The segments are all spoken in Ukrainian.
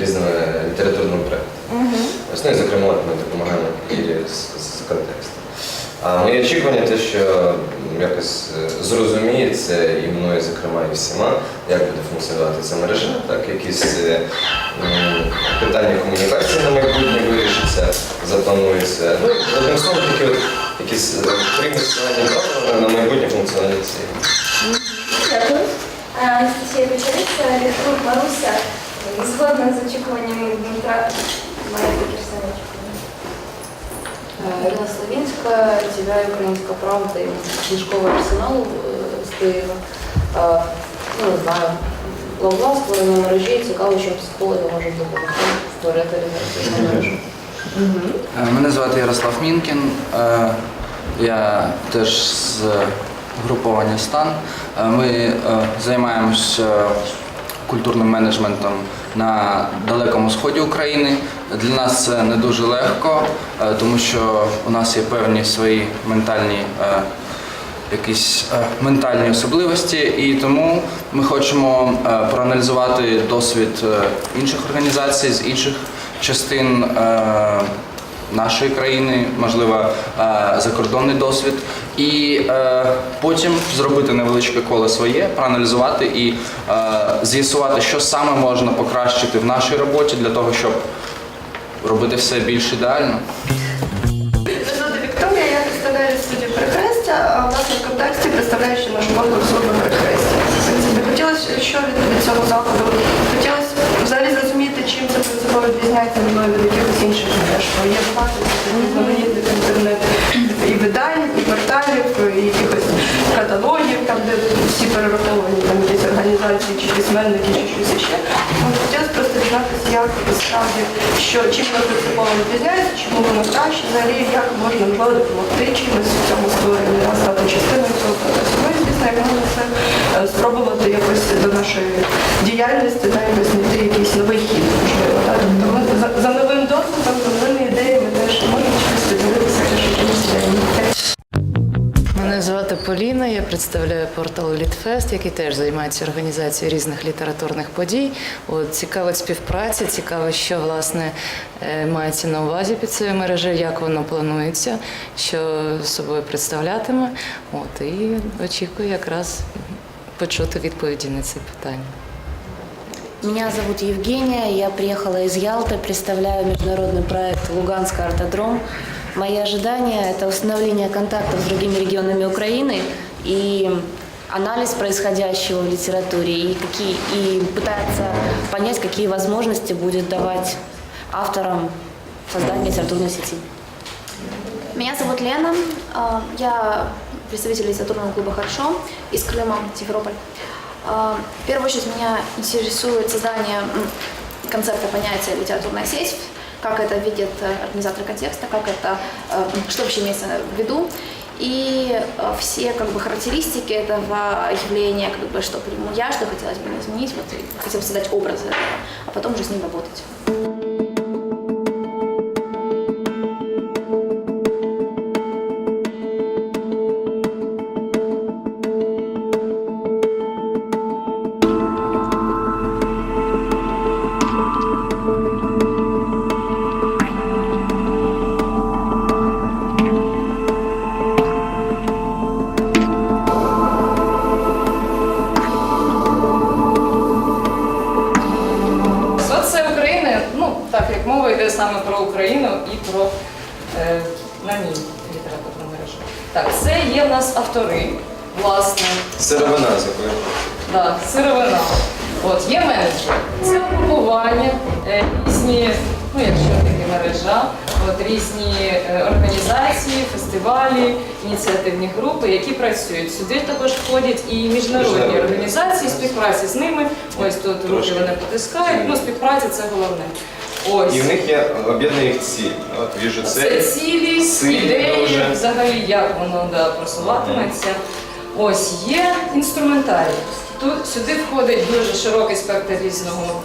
різними літературними проектами. Uh -huh. Ось ну і зокрема ми допомагаємо Ірі з, з контекстом. А моє очікування те, що якось е, зрозуміється і мною, зокрема, і всіма, як буде функціонувати ця мережа, так якісь е, питання комунікації на майбутнє вирішиться, запланується. Ну, Одним словом, такі от якісь приміщення правила на майбутнє функціональні цієї. Дякую. Анастасія Печериця, Віктор Маруся. Згодна з очікуваннями Дмитра, має такі ж самі очікування. Е, Ірина Славінська, «Тебя Українська правда і книжковий арсенал е, з Києва. Е, Ну, не знаю, бла-бла, створення мережі, цікаво, що психологи можуть допомогти створити цю мережу. Мене звати Ярослав Мінкін. Я теж з груповання стан. Ми займаємося культурним менеджментом на далекому сході України. Для нас це не дуже легко, е, тому що у нас є певні свої ментальні. е, Якісь е, ментальні особливості, і тому ми хочемо проаналізувати досвід інших організацій з інших частин нашої країни, можливо, е, закордонний досвід, і е, потім зробити невеличке коло своє, проаналізувати і е, з'ясувати, що саме можна покращити в нашій роботі для того, щоб робити все більш ідеально. Вікторія, я представляю студію перехрестя, а власне в контексті представляю ще нашу мову особу перехрестя. Хотілося, що від, цього заходу, хотілося взагалі зрозуміти, чим це принципово відрізняється мною якихось інших мереж. Бо є багато різноманітних інтернет і видань, і порталів, і якихось каталогів, там, де всі перераховані там якісь організації, чи письменники, чи щось. Ну, Хотілося просто дізнатися, як справді, що чим воно принципово відрізняється, чому воно краще, взагалі, як можна можливо допомогти чимось в цьому створенні, а стати частиною цього процесу. Ну і звісно, як можна це е, спробувати якось до нашої діяльності, та якось знайти якийсь новий хід, можливо. Тобто ми за, Поліна, я представляю портал Літфест, який теж займається організацією різних літературних подій. От, цікавить співпраця, цікаво, що власне е, мається на увазі під цією мережею, як воно планується, що собою представлятиме. От, і очікую якраз почути відповіді на ці питання. Меня зовут Евгения, я приехала из Ялты, представляю международный проект «Луганск Артодром». Мои ожидания – это установление контактов с другими регионами Украины и анализ происходящего в литературе и, какие, и пытаться понять, какие возможности будет давать авторам создание литературной сети. Меня зовут Лена, а, я представитель литературного клуба «Хорошо» из Крыма, Симферополь. А, В первую очередь меня интересует создание концепта понятия «литературная сеть», как это видят э, организаторы контекста, как это, э, что вообще имеется в виду. И э, все как бы, характеристики этого явления, как бы, что приму я, что хотелось бы изменить, вот, и хотела бы создать образ этого, а потом уже с ним работать. Автори, власне, Сировина з якою. да, сировина. От є менеджер. Це групування, е, різні, ну якщо таки мережа, от різні е, організації, фестивалі, ініціативні групи, які працюють. Сюди також входять і міжнародні Міжнародні. організації, співпраці з ними. Ось тут руки Трошки. вони потискають. Ну, співпраця це головне. Ось. І в них є об'єднана їх ціль. От віжу Це це. цілі, ідеї, дуже. взагалі, як воно да, просуватиметься. Ось є інструментарій. Тут сюди входить дуже широкий спектр різного.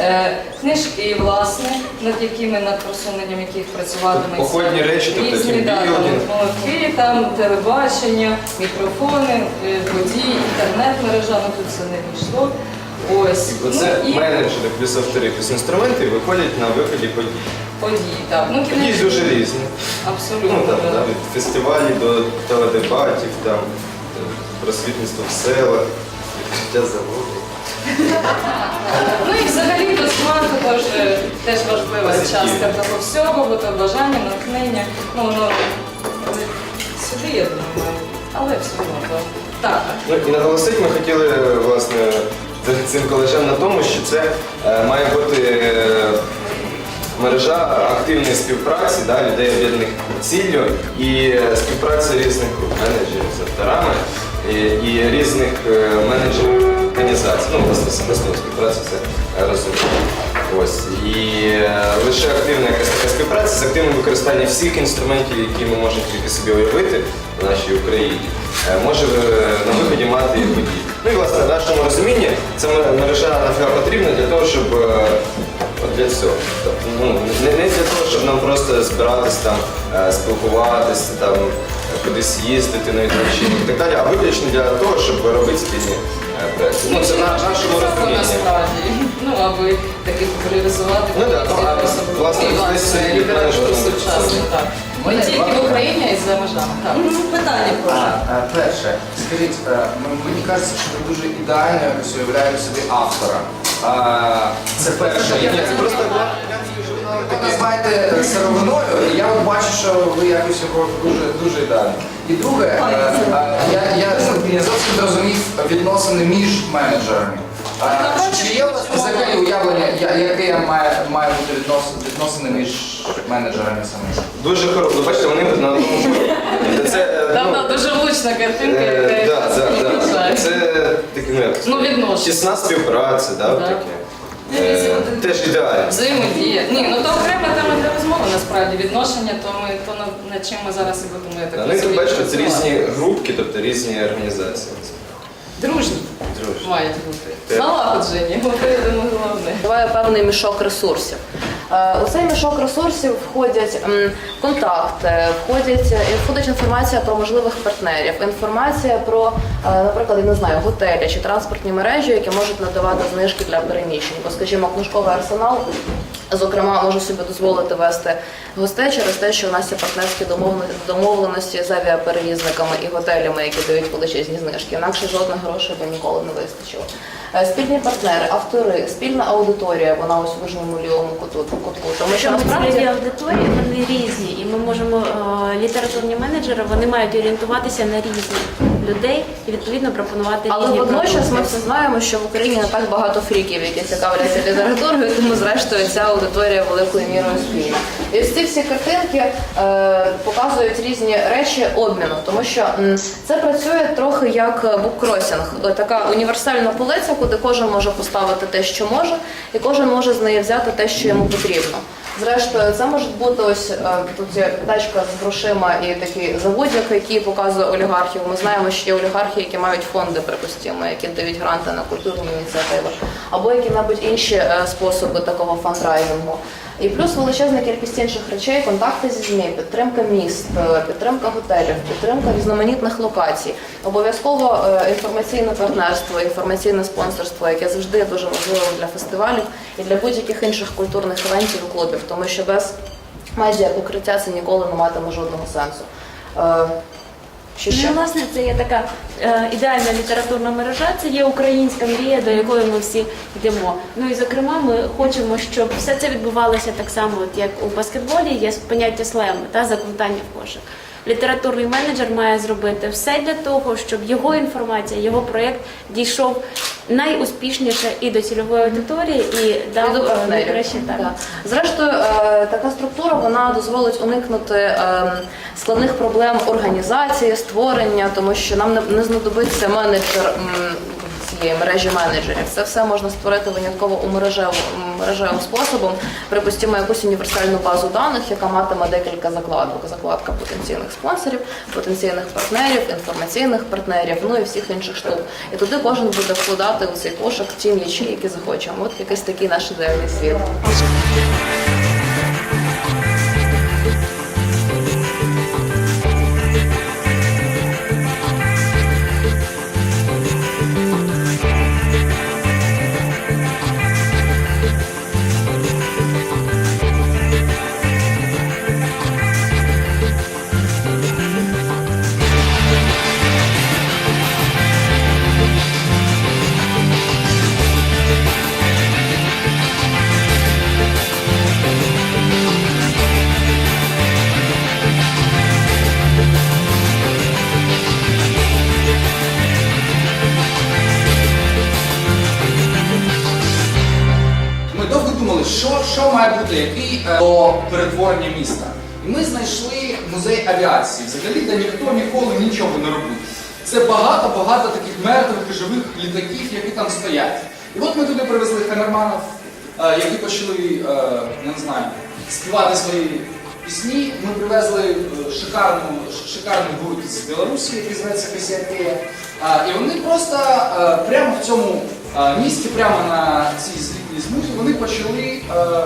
Е, книжки, власне, над якими над просуненням яких працюватиметься. Походні речі, тобто різні да, там, молотки, там телебачення, мікрофони, е, водії, інтернет-мережа, ну тут це не війшло. Ось. Оце ну, і менеджери плюс автори, плюс інструменти виходять на виході подій. події. Так. Ну, Події кінець- дуже різні. Абсолютно. Ну, там, да. від фестивалів до теледебатів, там, просвітництво в селах, відчуття заводу. Ну і взагалі без смарту теж, теж важлива частина того всього, бо то бажання, натхнення. Ну, воно сюди, я думаю, але все одно так. Ну і наголосити ми хотіли власне цим колежам на тому, що це е, має бути е, мережа активної співпраці да, людей об'єднаних ціллю і е, співпраці різних груп менеджерів з авторами і, і різних менеджерів організацій. Ну, власне, самостійна співпраця це розуміє. Ось. І лише активна якась така співпраця з активним використанням всіх інструментів, які ми можемо тільки собі уявити в нашій Україні, може на виході мати події. Ну і власне нашому розумінні ця мережа нафіга потрібна для того, щоб е, для цього. Тобто, ну, не, не для того, щоб нам просто збиратись там, е, спілкуватися, там, кудись їздити на відпочинок і так далі, а виключно для того, щоб робити спільні е, проекти. Ну, це на нашому розумінні. насправді. Ну, аби таки популяризувати Ну, да, ну, а, особливо власне, і, десь власне, літературу менеджмент. сучасну, так. Не тільки в Україні, а й за межами. Так. Питання А, а, перше, скажіть, е, мені кажеться, що ви дуже ідеально якось уявляєте собі автора. А, Це перше. Ні, просто Ви називаєте е, сировиною, і я от бачу, що ви якось його дуже дуже ідеально. І друге, е, е, я, я не зовсім зрозумів відносини між менеджерами. А, чи- є у вас взагалі уявлення, я- яке має, має бути віднос- відносини між менеджерами самими? Дуже хорошо. Бачите, вони на одному фоні. Це, е, Там ну, дуже влучна картинка, Е, яка да, да, да. вражає. Це таке, ну як Ну, відношення. тісна співпраця, да, Да. таке. Е, Теж ідеально. Взаємодія. Ні, ну то окрема тема для розмови насправді відношення, то ми то над, над чим ми зараз і будемо я так Ну і тут бачите, це працювати. різні групки, тобто різні організації. Дружні. Мають бути. Налагоджені, от головне. Буває певний мішок ресурсів. Е, У цей мішок ресурсів входять контакти, входять, е, входить інформація про можливих партнерів, інформація про, е, наприклад, я не знаю, готелі чи транспортні мережі, які можуть надавати знижки для переміщень. Бо, скажімо, книжковий арсенал. Зокрема, може собі дозволити вести гостей через те, що у нас є партнерські домовленості, домовленості з авіаперевізниками і готелями, які дають величезні знижки. Інакше жодних грошей би ніколи не вистачило. Е, Спільні партнери, автори, спільна аудиторія, вона ось у нижньому лівому куту, кутку. Тому що насправді аудиторії вони різні, і ми можемо е, літературні менеджери вони мають орієнтуватися на різних людей і відповідно пропонувати Але різні водночас ми всі знаємо, що в Україні не так багато фріків, які цікавляться літературою, тому зрештою ця аудиторія великою мірою спільна. І ось ці всі картинки е, показують різні речі обміну, тому що м, це працює трохи як буккросінг, така універсальна полиця, куди кожен може поставити те, що може, і кожен може з неї взяти те, що йому потрібно. Зрештою, це може бути ось е, тут є тачка з грошима і такий заводик, який показує олігархів. Ми знаємо, що є олігархи, які мають фонди, припустимо, які дають гранти на культурні ініціативи, або які-небудь інші е, способи такого фандрайзингу. І плюс величезна кількість інших речей, контакти зі ЗМІ, підтримка міст, е, підтримка готелів, підтримка різноманітних локацій. Обов'язково е, інформаційне партнерство, інформаційне спонсорство, яке завжди дуже важливим для фестивалів і для будь-яких інших культурних івентів і клубів, тому що без медіа покриття це ніколи не матиме жодного сенсу. Що ще? Ну, власне, це є така е, ідеальна літературна мережа, це є українська мрія, до якої ми всі йдемо. Ну і зокрема, ми хочемо, щоб все це відбувалося так само, от як у баскетболі, є поняття слему та закрутання в кошик. Літературний менеджер має зробити все для того, щоб його інформація, його проєкт дійшов найуспішніше і до цільової аудиторії, і дав е, найкраще так. Зрештою, е, така структура вона дозволить уникнути е, складних проблем організації, створення, тому що нам не, не знадобиться менеджер м, цієї мережі менеджерів. Це все можна створити винятково у мережеву мережевим способом. Припустимо якусь універсальну базу даних, яка матиме декілька закладок: закладка потенційних спонсорів, потенційних партнерів, інформаційних партнерів, ну і всіх інших штук. І туди кожен буде вкладати у цей кошик ті м'ячі, які захоче. От якийсь такий наш ідеальний світ. До перетворення міста. І ми знайшли музей авіації, взагалі, де ніхто ніколи нічого не робив. Це багато-багато таких мертвих і живих літаків, які там стоять. І от ми туди привезли хамерманів, е, які почали, е, не знаю, співати свої пісні. Ми привезли е, шикарну, ш- гурт з Білорусі, який зветься Касіатея. І вони просто е, прямо в цьому е, місті, прямо на цій злітній змузі, вони почали е, е,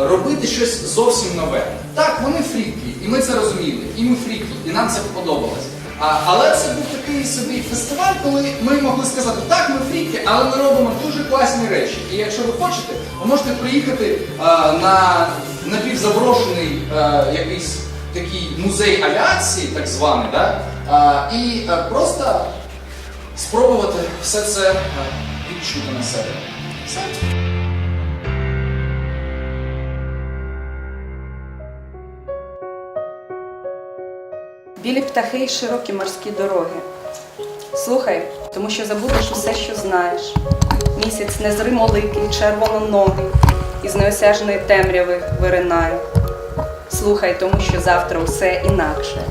робити щось зовсім нове. Так, вони фріки, і ми це розуміли, і ми фріки, і нам це подобалось. Але це був такий собі фестиваль, коли ми могли сказати, так, ми фріки, але ми робимо дуже класні речі. І якщо ви хочете, ви можете приїхати е, на напівзаброшений е, якийсь такий музей авіації, так званий, да? е, і е, просто спробувати все це е, відчути на себе. Все. Білі птахи й широкі морські дороги. Слухай, тому що забудеш усе, що знаєш. Місяць незримо ликий, червононогий, із неосяжної темряви виринає. Слухай, тому що завтра усе інакше.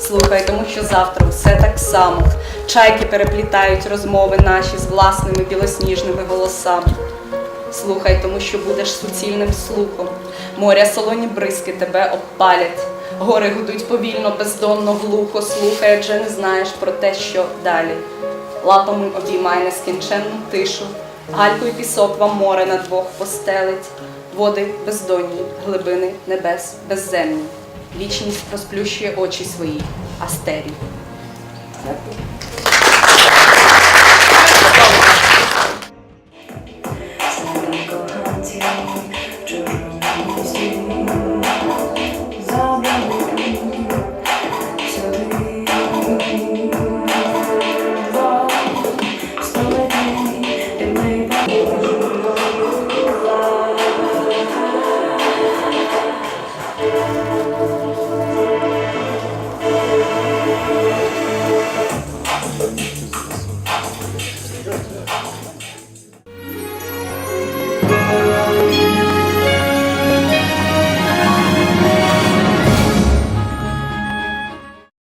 Слухай, тому що завтра все так само. Чайки переплітають розмови наші з власними білосніжними голосами. Слухай, тому що будеш суцільним слухом. Моря солоні бризки тебе обпалять. Гори гудуть повільно, бездонно, глухо. Слухай, адже не знаєш про те, що далі. Лапами обіймай нескінченну тишу. Гальку й пісок вам море на двох постелить. Води бездонні, глибини небес безземні. Вічність розплющує очі свої, астерії.